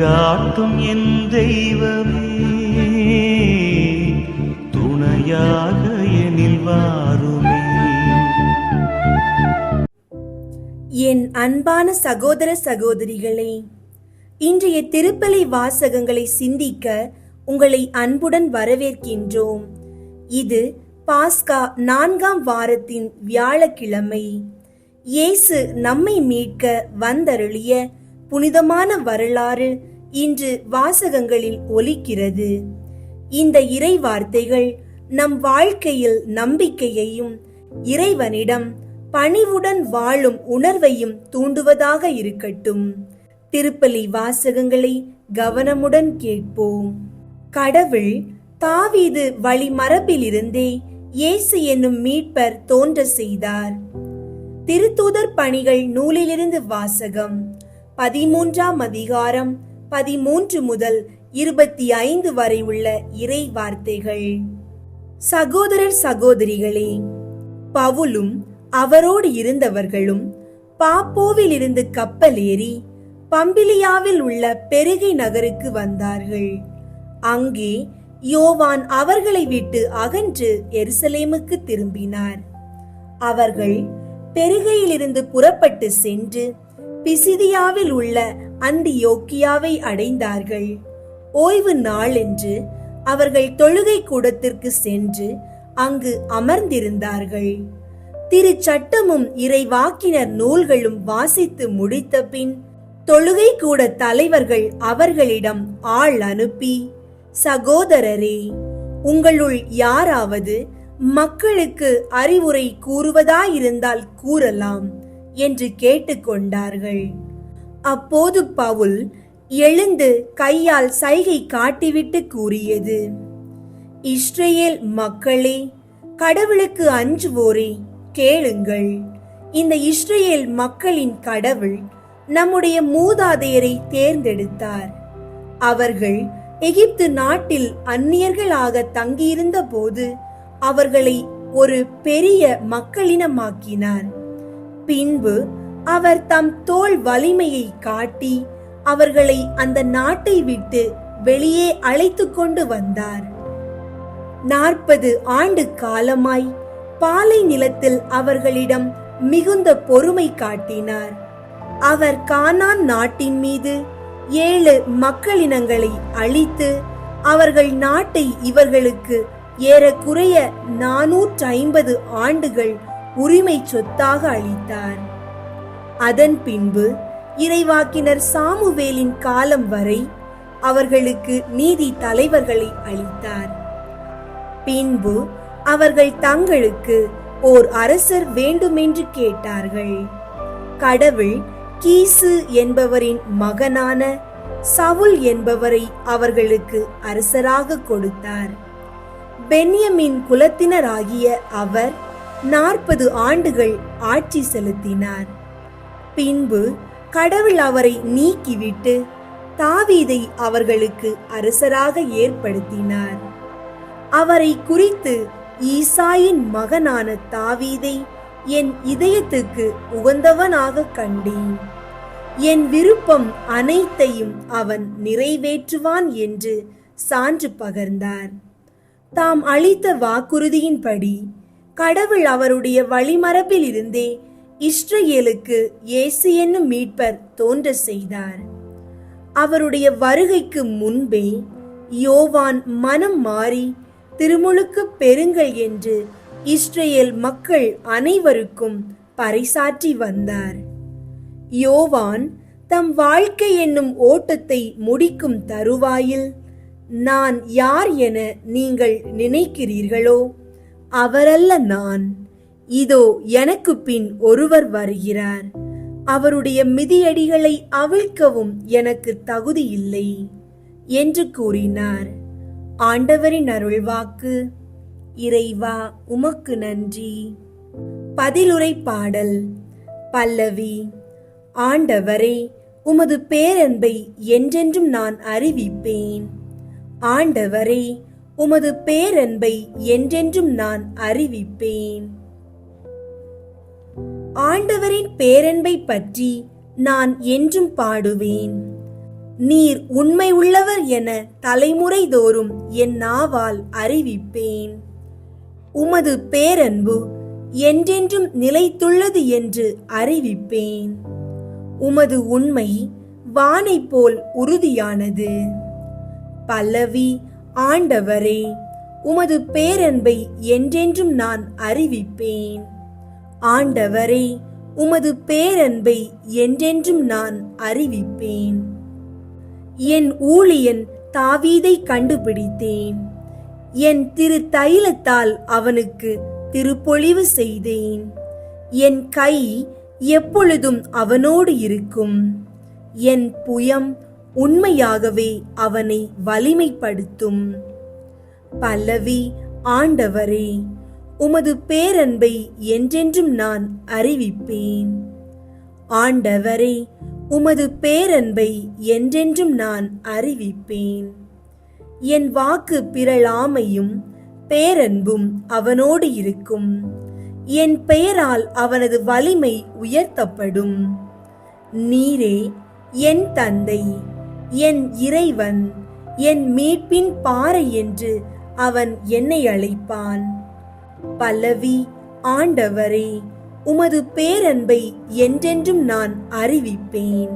வழிகாட்டும் என் தெய்வமே. துணையாக எனில் வாருமே. என் அன்பான சகோதர சகோதரிகளே இன்றைய திருப்பலி வாசகங்களை சிந்திக்க உங்களை அன்புடன் வரவேற்கின்றோம். இது பாஸ்கா நான்காம் வாரத்தின் வியாழக்கிழமை. இயேசு நம்மை மீட்க வந்தருளிய புனிதமான வரலாறு இன்று வாசகங்களில் ஒலிக்கிறது. இந்த இறை வார்த்தைகள் நம் வாழ்க்கையில் நம்பிக்கையையும் இறைவனிடம் பணிவுடன் வாழும் உணர்வையும் தூண்டுவதாக இருக்கட்டும். திருப்பலி வாசகங்களை கவனமுடன் கேட்போம். கடவுள் தாவீது வழிமரபிலிருந்தே இயேசு என்னும் மீட்பர் தோன்ற செய்தார். திருத்தூதர் பணிகள் நூலிலிருந்து வாசகம். பதிமூன்றாம் அதிகாரம் பதிமூன்று முதல் இருபத்தி ஐந்து வரை உள்ள இறை வார்த்தைகள். சகோதரர் சகோதரிகளே பவுலும் அவரோடு இருந்தவர்களும் பாப்போவில் இருந்து கப்பல் ஏறி பம்பிலியாவில் உள்ள பெருகை நகருக்கு வந்தார்கள். அங்கே யோவான் அவர்களை விட்டு அகன்று எருசலேமுக்கு திரும்பினார். அவர்கள் பெருகையிலிருந்து புறப்பட்டு சென்று பிசிதியாவில் உள்ள அந்தியோக்கியாவை அடைந்தார்கள். ஓய்வு நாளென்று அவர்கள் தொழுகை கூடத்திற்கு சென்று அங்கு அமர்ந்திருந்தார்கள். திரு சட்டமும் இறைவாக்கினர் நூல்களும் வாசித்து முடித்த பின் தொழுகை கூட தலைவர்கள் அவர்களிடம் ஆள் அனுப்பி சகோதரரே உங்களுள் யாராவது மக்களுக்கு அறிவுரை கூறுவதாயிருந்தால் கூறலாம். என்று கேட்டுக்கொண்டார்கள். அப்போது பவுல் எழுந்து கையால் சைகை காட்டிவிட்டு கூறியது இஸ்ரேல் மக்களே கடவுளுக்கு அஞ்சுவோரே கேளுங்கள். இந்த இஸ்ரேல் மக்களின் கடவுள் நம்முடைய மூதாதையரை தேர்ந்தெடுத்தார். அவர்கள் எகிப்து நாட்டில் அந்நியர்களாக தங்கியிருந்த போது அவர்களை ஒரு பெரிய மக்களினமாக்கினார். பின்பு அவர் தம் தோல் வலிமையை காட்டி அவர்களை அந்த நாட்டை விட்டு வெளியே அழைத்து கொண்டு வந்தார். நாற்பது ஆண்டு காலமாய் பாலை நிலத்தில் அவர்களிடம் மிகுந்த பொறுமை காட்டினார். அவர் கானான் நாட்டின் மீது ஏழு மக்களினங்களை அழித்து அவர்கள் நாட்டை இவர்களுக்கு ஏறக்குறைய நானூற்று ஐம்பது ஆண்டுகள் உரிமை சொத்தாக அளித்தார். அதன் பின்பு இறைவாக்கினர் சாமுவேலின் காலம் வரை அவர்களுக்கு நீதி தலைவர்களை அளித்தார். பின்பு அவர்கள் தங்களுக்கு ஓர் அரசர் வேண்டுமென்று கேட்டார்கள். கடவுள் கீசு என்பவரின் மகனான சவுல் என்பவரை அவர்களுக்கு அரசராக கொடுத்தார். பென்யமின் குலத்தினராகிய அவர் நாற்பது ஆண்டுகள் ஆட்சி செலுத்தினார். பின்பு கடவுள் அவரை நீக்கிவிட்டு தாவீதை அவர்களுக்கு அரசராக ஏற்படுத்தினார். அவரை குறித்து ஈசாயின் மகனான தாவீதை என் இதயத்துக்கு உகந்தவனாக கண்டேன். என் விருப்பம் அனைத்தையும் அவன் நிறைவேற்றுவான் என்று சான்று பகர்ந்தார். தாம் அளித்த வாக்குறுதியின்படி கடவுள் அவருடைய வழிமரபில் இருந்தே இஸ்ரேலுக்கு இயேசு என்னும் மீட்பர் தோன்ற செய்தார். அவருடைய வருகைக்கு முன்பே யோவான் மனம் மாறி திருமுழுக்கு பெறுங்கள் என்று இஸ்ரேல் மக்கள் அனைவருக்கும் பறைசாற்றி வந்தார். யோவான் தம் வாழ்க்கை என்னும் ஓட்டத்தை முடிக்கும் தருவாயில் நான் யார் என நீங்கள் நினைக்கிறீர்களோ? அவரல்ல நான். இதோ எனக்கு பின் ஒருவர் வருகிறார். அவருடைய மிதியடிகளை அவிழ்க்கவும் எனக்கு தகுதி இல்லை என்று கூறினார். ஆண்டவரின் அருள்வாக்கு. இறைவா உமக்கு நன்றி. பதிலுரை பாடல். பல்லவி ஆண்டவரே உமது பேரன்பை என்றென்றும் நான் அறிவிப்பேன். ஆண்டவரே உமது பேரன்பை என்றென்றும் நான் அறிவிப்பேன். ஆண்டவரின் பேரன்பை பற்றி நான் என்றும் பாடுவேன். நீர் உண்மை உள்ளவர் என தலைமுறை தோறும் என் நாவால் அறிவிப்பேன். உமது பேரன்பு என்றென்றும் நிலைத்துள்ளது என்று அறிவிப்பேன். உமது உண்மை வானைப் போல் உறுதியானது. பல்லவி ஆண்டவரே உமது பேரன்பை என்றென்றும் நான் அறிவிப்பேன். ஆண்டவரே உமது பேரன்பை என்றென்றும் நான் அறிவிப்பேன். என் ஊழியன் தாவீதை கண்டுபிடித்தேன். என் திரு தைலத்தால் அவனுக்கு திருப்பொழிவு செய்தேன். என் கை எப்பொழுதும் அவனோடு இருக்கும். என் புயம் உண்மையாகவே அவனை வலிமைப்படுத்தும். பல்லவி ஆண்டவரே உமது பேரன்பை என்றென்றும் நான் அறிவிப்பேன். ஆண்டவரே உமது பேரன்பை என்றென்றும் நான் அறிவிப்பேன். என் வாக்கு பிறழாமையும் பேரன்பும் அவனோடு இருக்கும். என் பெயரால் அவனது வலிமை உயர்த்தப்படும். நீரே என் தந்தை. என் இறைவன் என் மீட்பின் பாறை என்று அவன் என்னை அழைப்பான். பல்லவி ஆண்டவரே உமது பேரன்பை என்றென்றும் நான் அறிவிப்பேன்.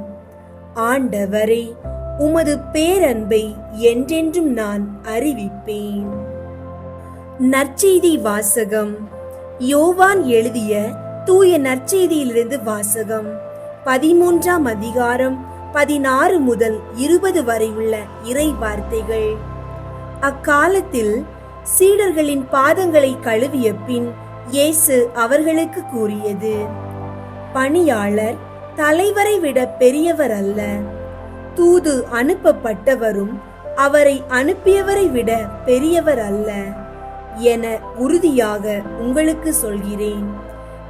ஆண்டவரே உமது பேரன்பை என்றென்றும் நான் அறிவிப்பேன். நற்செய்தி வாசகம். யோவான் எழுதிய தூய நற்செய்தியிலிருந்து வாசகம். பதிமூன்றாம் அதிகாரம் பதினாறு முதல் இருபது வரை உள்ள இறை வார்த்தைகள். அக்காலத்தில் சீடர்களின் பாதங்களை கழுவிய பின் இயேசு அவர்களுக்கு கூறியது பணியாளர் தலைவரை விட பெரியவர் அல்ல. தூது அனுப்பப்பட்டவரும் அவரை அனுப்பியவரை விட பெரியவர் அல்ல. என உறுதியாக உங்களுக்கு சொல்கிறேன்.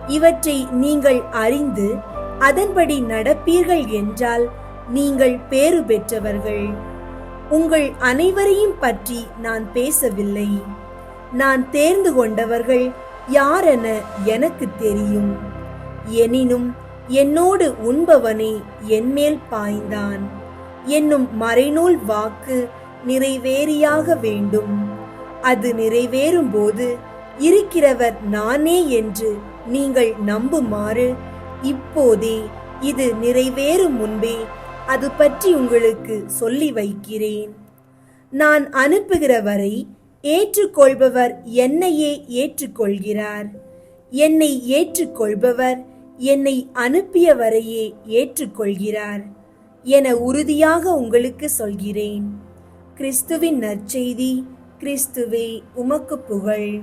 இவற்றை நீங்கள் அறிந்து அதன்படி நடப்பீர்கள் என்றால் நீங்கள் பேறு பெற்றவர்கள். உங்கள் அனைவரையும் பற்றி நான் பேசவில்லை. நான் தேர்ந்து கொண்டவர்கள் யாரென எனக்கு தெரியும். எனினும் என்னோடு உண்பவனே என்மேல் பாய்ந்தான். என்னும் மறைநூல் வாக்கு நிறைவேறியாக வேண்டும். அது நிறைவேறும் போது இருக்கிறவர் நானே என்று நீங்கள் நம்புமாறு இப்போதே இது நிறைவேறும் முன்பே அது பற்றி உங்களுக்கு சொல்லி வைக்கிறேன். நான் அனுப்புகிற வரை ஏற்றுக்கொள்பவர் என்னையே ஏற்றுக்கொள்கிறார். என்னை ஏற்றுக்கொள்பவர் என்னை அனுப்பியவரையே ஏற்றுக்கொள்கிறார் என உறுதியாக உங்களுக்கு சொல்கிறேன். கிறிஸ்துவின் நற்செய்தி கிறிஸ்துவே உமக்கு புகழ்.